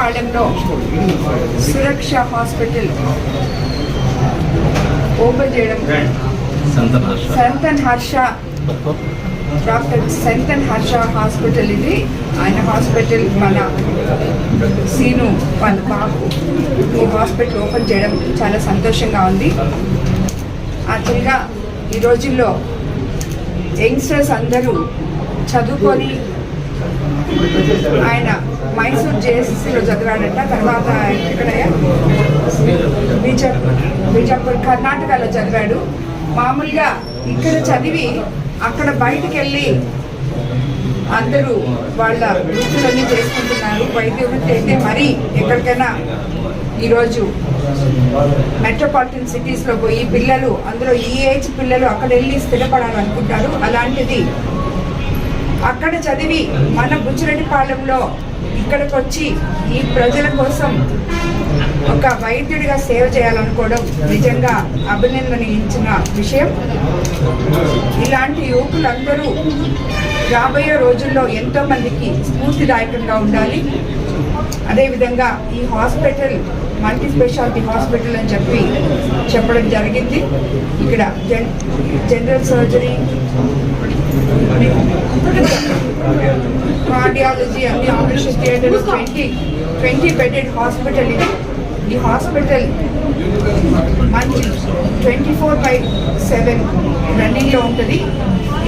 బుచ్చిరెడ్డిపాళెంలో సురక్ష hospital open చేయడం. Santhan Harsha. Santhan Harsha. Doctor Santhan Harsha hospital ఇది. ఆయన హాస్పిటల్ మన సీను వాళ్ళ బాబు ఈ హాస్పిటల్ ఓపెన్ చేయడం చాలా సంతోషంగా ఉంది. యాక్చువల్గా ఈ రోజుల్లో యంగ్స్టర్స్ అందరూ చదువుకొని ఆయన మైసూర్ జేఎస్సీలో చదివాడంట తర్వాత ఎక్కడయ్యా? బీజాపూర్ బీజాపూర్ కర్ణాటకలో చదివాడు. మామూలుగా ఇక్కడ చదివి అక్కడ బయటికి వెళ్ళి అందరూ వాళ్ళ వృత్తులన్నీ చేసుకుంటున్నారు. వైద్య వృత్తి అయితే మరీ ఎక్కడికైనా ఈరోజు మెట్రోపాలిటన్ సిటీస్లో పోయి పిల్లలు అందులో ఈ ఏజ్ పిల్లలు అక్కడ వెళ్ళి స్థిరపడాలనుకుంటారు. అలాంటిది అక్కడ చదివి మన బుచ్చిరెడ్డిపాలెంలో ఇక్కడికి వచ్చి ఈ ప్రజల కోసం ఒక వైద్యుడిగా సేవ చేయాలనుకోవడం నిజంగా అభినందనించిన విషయం. ఇలాంటి యువకులందరూ రాబోయే రోజుల్లో ఎంతో మందికి స్ఫూర్తిదాయకంగా ఉండాలి. అదేవిధంగా ఈ హాస్పిటల్ మల్టీ స్పెషాలిటీ హాస్పిటల్ అని చెప్పి చెప్పడం జరిగింది. ఇక్కడ జన్ జనరల్ సర్జరీ కార్డియాలజీ అన్ని operation theatre twenty twenty bedded hospital ఇది. ఈ హాస్పిటల్ మంచి ట్వంటీ ఫోర్ బై సెవెన్ రన్నింగ్లో ఉంటుంది.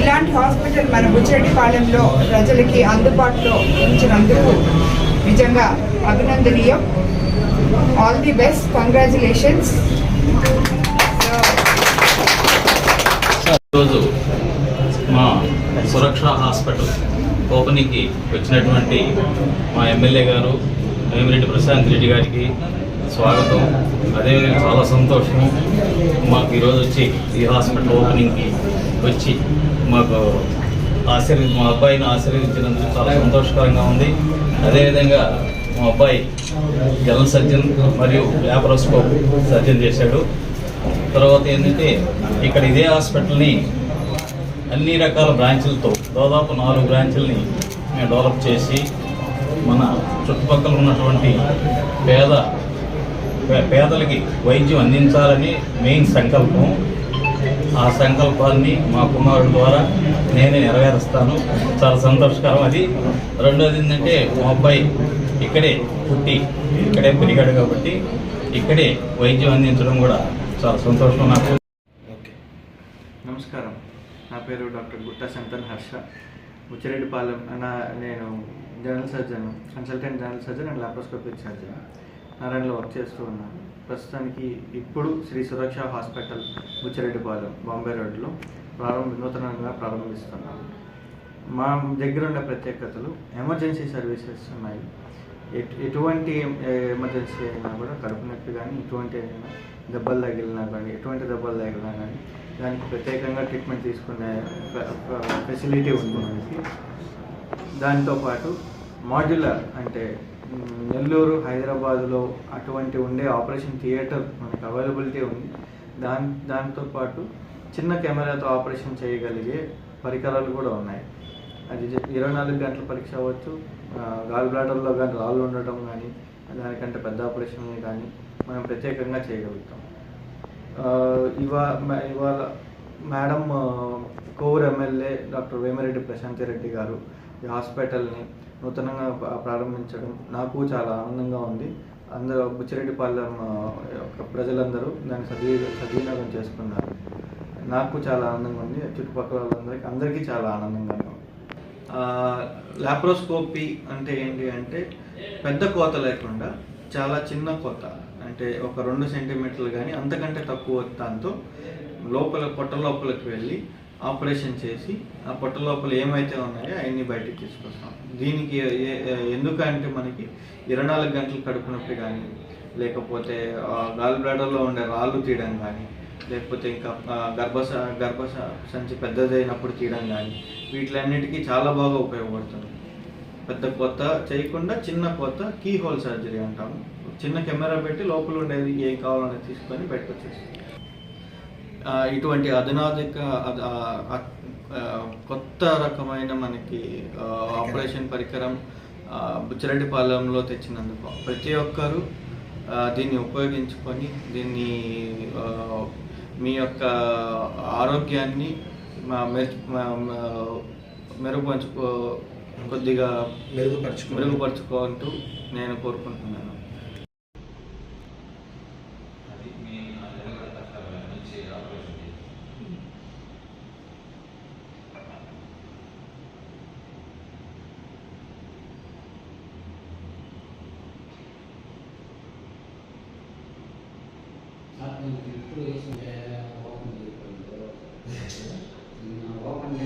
ఇలాంటి హాస్పిటల్ మన బుచ్చిరెడ్డిపాలెంలో ప్రజలకి అందుబాటులో ఉంచినందుకు నిజంగా అభినందనీయం. ఆల్ ది బెస్ట్ కంగ్రాచులేషన్స్ ఈరోజు మా సురక్ష హాస్పిటల్ ఓపెనింగ్కి వచ్చినటువంటి మా ఎమ్మెల్యే గారు వేమిరెడ్డి ప్రశాంత్ రెడ్డి గారికి స్వాగతం. అదేవిధంగా చాలా సంతోషం. మాకు ఈరోజు వచ్చి ఈ హాస్పిటల్ ఓపెనింగ్కి వచ్చి మాకు ఆశీర్వ మా అబ్బాయిని ఆశీర్వదించినందుకు చాలా సంతోషకరంగా ఉంది. అదేవిధంగా మా అబ్బాయి జనరల్ సర్జన్ మరియు ల్యాప్రోస్కోప్ సర్జన్ చేశాడు. తర్వాత ఏంటంటే ఇక్కడ ఇదే హాస్పిటల్ని అన్ని రకాల బ్రాంచులతో దాదాపు నాలుగు బ్రాంచ్ల్ని మేము డెవలప్ చేసి మన చుట్టుపక్కల ఉన్నటువంటి పేద పే- పేదలకి వైద్యం అందించాలని మెయిన్ సంకల్పం. ఆ సంకల్పాన్ని మా కుమారుడు ద్వారా నేనే నెరవేరుస్తాను. చాలా సంతోషకరం అది. రెండోది ఏంటంటే మా అబ్బాయి ఇక్కడే పుట్టి ఇక్కడే పెరిగాడు కాబట్టి ఇక్కడే వైద్యం అందించడం కూడా చాలా సంతోషం నాకు. నా పేరు డాక్టర్ గుట్టా శంతన్ హర్ష. ముచ్చిరెడ్డిపాలెం నా నేను general surgeon consultant general surgeon and laparoscopic surgeon. నారాయణలో work చేస్తూ ఉన్నాను. ప్రస్తుతానికి ఇప్పుడు శ్రీ సురక్ష హాస్పిటల్ బుచ్చిరెడ్డిపాలెం బాంబే రోడ్లో ప్రారంభ నూతనంగా ప్రారంభిస్తున్నాను. మా దగ్గర ఉన్న ప్రత్యేకతలు ఎమర్జెన్సీ సర్వీసెస్ ఉన్నాయి. ఎటువంటి ఎమర్జెన్సీ అయినా కూడా కడుపు నొప్పి కానీ ఎటువంటి అయినా దెబ్బలు తగిలినా కానీ ఎటువంటి దెబ్బలు తగిలినా కానీ దానికి ప్రత్యేకంగా ట్రీట్మెంట్ తీసుకునే ఫెసిలిటీ ఉంది మనకి. దాంతోపాటు మాడ్యులర్ అంటే నెల్లూరు హైదరాబాదులో అటువంటి ఉండే ఆపరేషన్ థియేటర్ మనకి అవైలబిలిటీ ఉంది. దాని దాంతోపాటు చిన్న కెమెరాతో ఆపరేషన్ చేయగలిగే పరికరాలు కూడా ఉన్నాయి. అది ఇరవై నాలుగు గంటల పరీక్ష అవ్వచ్చు. గాల్ బ్లాడర్లో కానీ రాళ్ళు ఉండటం కానీ దానికంటే పెద్ద ఆపరేషన్ కానీ మనం ప్రత్యేకంగా చేయగలుగుతాం. ఇవా ఇవాళ మేడం ఆ, కోవూరు ఎమ్మెల్యే డాక్టర్ వేమిరెడ్డి ప్రశాంతి రెడ్డి గారు ఈ హాస్పిటల్ని నూతనంగా ప్రారంభించడం నాకు చాలా ఆనందంగా ఉంది. అందరూ బుచ్చిరెడ్డిపాలెం యొక్క ప్రజలందరూ దాన్ని సద్వి సద్వినియోగం చేసుకున్నారు. నాకు చాలా ఆనందంగా ఉంది. చుట్టుపక్కల వాళ్ళందరికీ అందరికీ చాలా ఆనందంగా ఉంది. లాప్రోస్కోపీ అంటే ఏంటి అంటే పెద్ద కోత లేకుండా చాలా చిన్న కోత. అంటే ఒక రెండు సెంటీమీటర్లు కానీ అంతకంటే తక్కువ దాంతో లోపల పొట్ట లోపలికి వెళ్ళి ఆపరేషన్ చేసి ఆ పొట్ట లోపల ఏమైతే ఉన్నాయో అవన్నీ బయటికి తీసుకొస్తాం. దీనికి ఎందుకంటే మనకి ఇరవై నాలుగు గంటలు కడుపు నొప్పి కానీ లేకపోతే గాల్ బ్లాడర్లో ఉండే రాళ్ళు తీయడం కానీ లేకపోతే ఇంకా గర్భశ గర్భస సంచి పెద్దదైనప్పుడు తీయడం కానీ వీటిలన్నిటికీ చాలా బాగా ఉపయోగపడుతుంది. పెద్ద కొత్త చేయకుండా చిన్న కొత్త కీ హోల్ సర్జరీ అంటాము. చిన్న కెమెరా పెట్టి లోపల ఉండేది ఏం కావాలని తీసుకొని బయటకు ఇటువంటి అధునాధిక కొత్త రకమైన మనకి ఆపరేషన్ పరికరం ఆ, బుచ్చిరెడ్డిపాలెంలో తెచ్చినందుకు ప్రతి ఒక్కరూ దీన్ని ఉపయోగించుకొని దీన్ని మీ యొక్క ఆరోగ్యాన్ని మెరుగుపరుచుకో కొద్దిగా మెరుగుపరచుకో మెరుగుపరుచుకుంటూ నేను కోరుకుంటున్నాను అది మీ నుంచి ఆపరేషన్ చేసి ఇప్పుడు వేసిందే ఓపెన్ చేయకుండా ఓపెన్